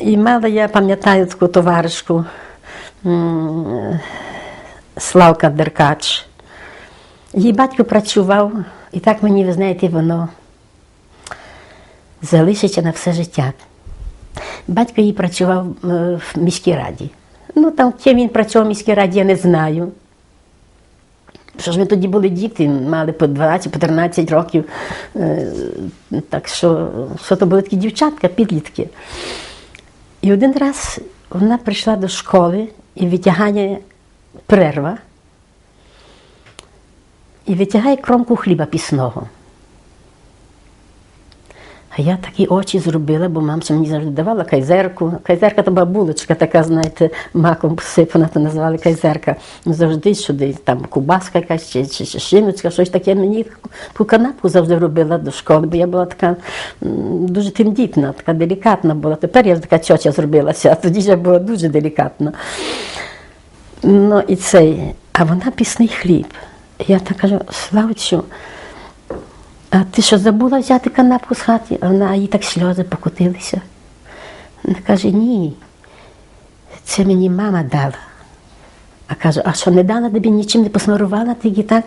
І мала я пам'ятаю таку товаришку Славка Деркач. Її батько працював, і так мені, ви знаєте, воно залишиться на все життя. Батько її працював е, в міській раді. Ну, там ким він працював в міській раді, я не знаю. Що ж ми тоді були діти, мали по 12-13 років. Е, Так що, що то були такі дівчатка, підлітки. І один раз вона прийшла до школи і витягає перерва, і витягає кромку хліба пісного. А я такі очі зробила, бо мамця мені завжди давала кайзерку. Кайзерка то була булочка, така, знаєте, маком посипана, то називали кайзерка. Ну, завжди сюди, там кубаска якась чи, чи, чи шиночка, щось таке. Мені таку канапку завжди робила до школи, бо я була така дуже тендітна, така делікатна була. Тепер я така чоча зробилася, а тоді я була дуже делікатна. Ну і цей, а вона пісний хліб. Я так кажу, Славцю, а ти що забула взяти канапку з хати? А вона їй так сльози покотилися. Вона каже, ні, це мені мама дала. А каже, а що не дала тобі нічим не посмарувала, тільки так?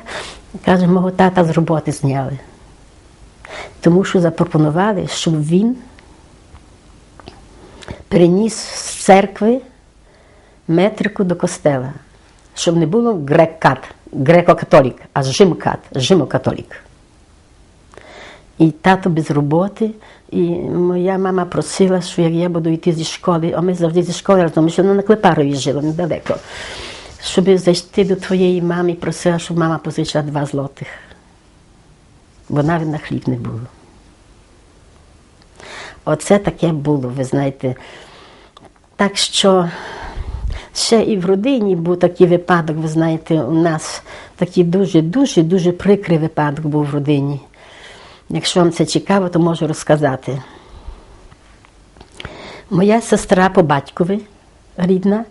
Каже, мого тата з роботи зняли. Тому що запропонували, щоб він переніс з церкви метрику до костела, щоб не було грек-кат, греко-католік, а жим-кат, жимо-католік. І тато без роботи, і моя мама просила, що як я буду йти зі школи, а ми завжди зі школи разом, що вона на Клепарові жила недалеко. Щоб зайти до твоєї мами, просила, щоб мама позичила два злотих. Бо навіть на хліб не було. Оце таке було, ви знаєте. Так що ще і в родині був такий випадок, ви знаєте, у нас такий дуже-дуже дуже прикрий випадок був в родині. Якщо вам це цікаво, то можу розказати. Моя сестра по батькові рідна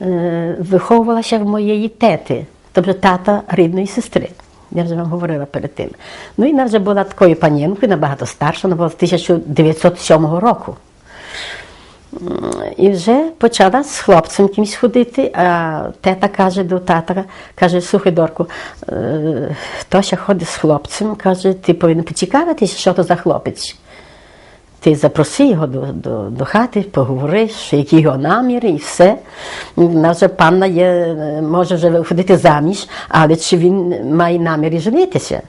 е, виховувалася в моєї тети, тобто тата рідної сестри. Я вже вам говорила перед тим. Ну і вона вже була такою панінкою, набагато старша, вона була з 1907 року. І вже почала з хлопцем кимось ходити, а тета каже до тата, каже, слухай, Дорку, е, Тося ходить з хлопцем, каже, ти повинен поцікавитися, що то за хлопець. Ти запроси його до, до, до хати, поговори, які його наміри і все. Вже панна є, е, може вже виходити заміж, але чи він має наміри женитися?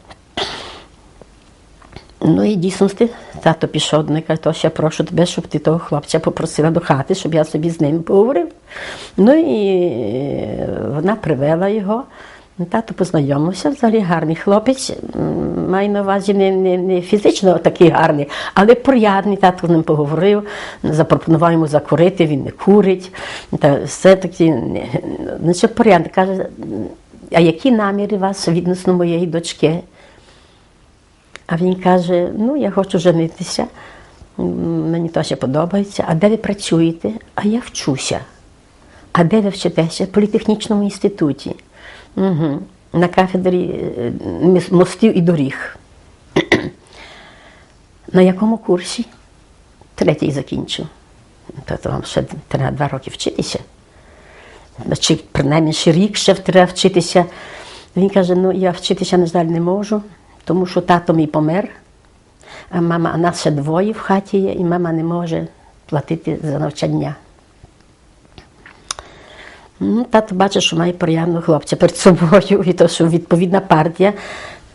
Ну і дійсності тато пішов до неї, каже, то ще прошу тебе, щоб ти того хлопця попросила до хати, щоб я собі з ним поговорив. Ну і е, вона привела його. Тато познайомився, взагалі гарний хлопець. Маю на увазі не, не, не фізично такий гарний, але порядний. Тато з ним поговорив, запропонував йому закурити, він не курить. Та все таки, значить, порядний. Каже, а які наміри вас відносно моєї дочки? А він каже: ну, я хочу женитися, мені ще подобається. А де ви працюєте? А я вчуся. А де ви вчитеся? В політехнічному інституті. Угу. На кафедрі е, мостів і доріг. На якому курсі? Третій закінчу. Тобто вам ще треба два роки вчитися. Чи принаймні ще рік ще треба вчитися. Він каже: ну я вчитися, на жаль, не можу, тому що тато мій помер, а мама, а нас ще двоє в хаті є, і мама не може платити за навчання. Ну, тато бачить, що має порядного хлопця перед собою, і то, що відповідна партія.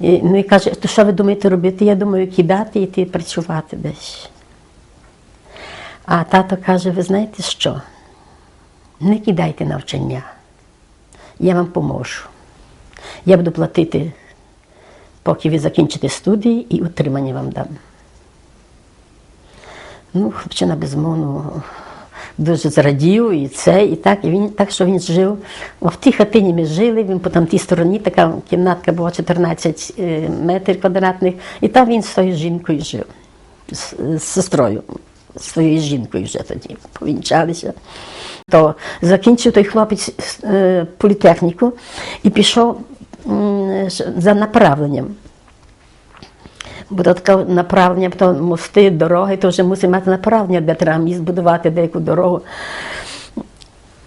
І, ну і каже, то що ви думаєте робити? Я думаю, кидати і йти працювати десь. А тато каже: ви знаєте що? Не кидайте навчання. Я вам поможу. Я буду платити, поки ви закінчите студії, і утримання вам дам. Ну, хлопчина безумовно дуже зрадів і це, і так. І він так, що він жив. В тій хатині ми жили, він по там тій стороні, така кімнатка була 14 е, метрів квадратних, і там він з тою жінкою жив, з, з сестрою, з своєю жінкою вже тоді повінчалися. То закінчив той хлопець е, політехніку і пішов за направленням то таке направлення, то мости, дороги, то вже мусить мати направлення, де треба міст будувати, деяку дорогу.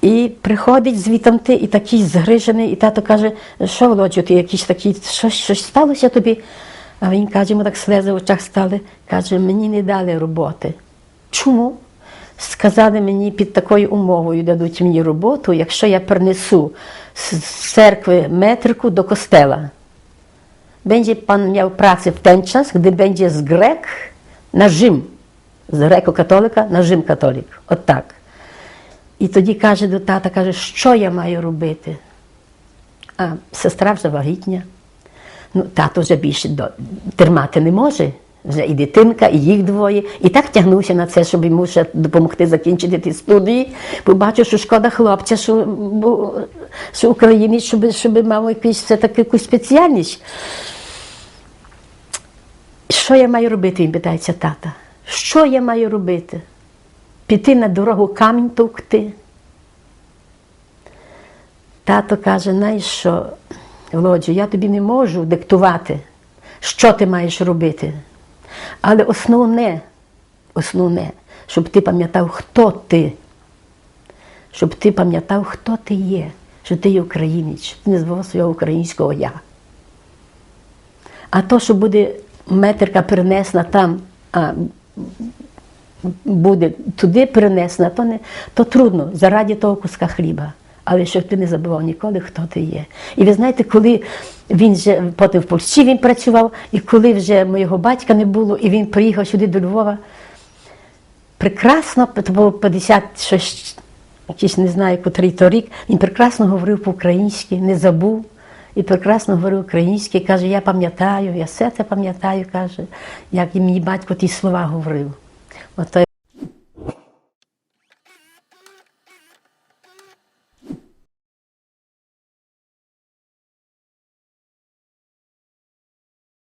І приходить звітом ти, і такий згрижений, і тато каже, що Володю, ти якийсь такий, щось, щось сталося тобі? А він каже, йому так слези в очах стали, каже, мені не дали роботи. Чому? Сказали мені під такою умовою дадуть мені роботу, якщо я принесу з церкви метрику до костела. Będzie pan miał pracę w ten czas, gdy będzie z Grek na Rzym. З греко-католика на Рим-католік. От так. І тоді каже до тата, каже, що я маю робити? А сестра вже вагітня. Ну, тато вже більше тримати не може. Вже і дитинка, і їх двоє. І так тягнувся на це, щоб йому ще допомогти закінчити ті студії. Бо бачу, що шкода хлопця, що, бо, що українець, щоб, щоб мав якусь, все таки якусь спеціальність. Що я маю робити? Він питається тата. Що я маю робити? Піти на дорогу камінь товкти. Тато каже, знаєш що, Володю, я тобі не можу диктувати, що ти маєш робити. Але основне, основне, щоб ти пам'ятав, хто ти. Щоб ти пам'ятав, хто ти є, що ти є українець, що ти не збував свого українського я. А то, що буде метрика перенесена там, а буде туди перенесена, то, не, то трудно заради того куска хліба. Але щоб ти не забував ніколи, хто ти є. І ви знаєте, коли він вже потім в Польщі він працював, і коли вже моєго батька не було, і він приїхав сюди до Львова, прекрасно, це було 56, якийсь не знаю, котрий то рік, він прекрасно говорив по-українськи, не забув. І прекрасно говорив українськи, каже, я пам'ятаю, я все це пам'ятаю, каже, як і мій батько ті слова говорив.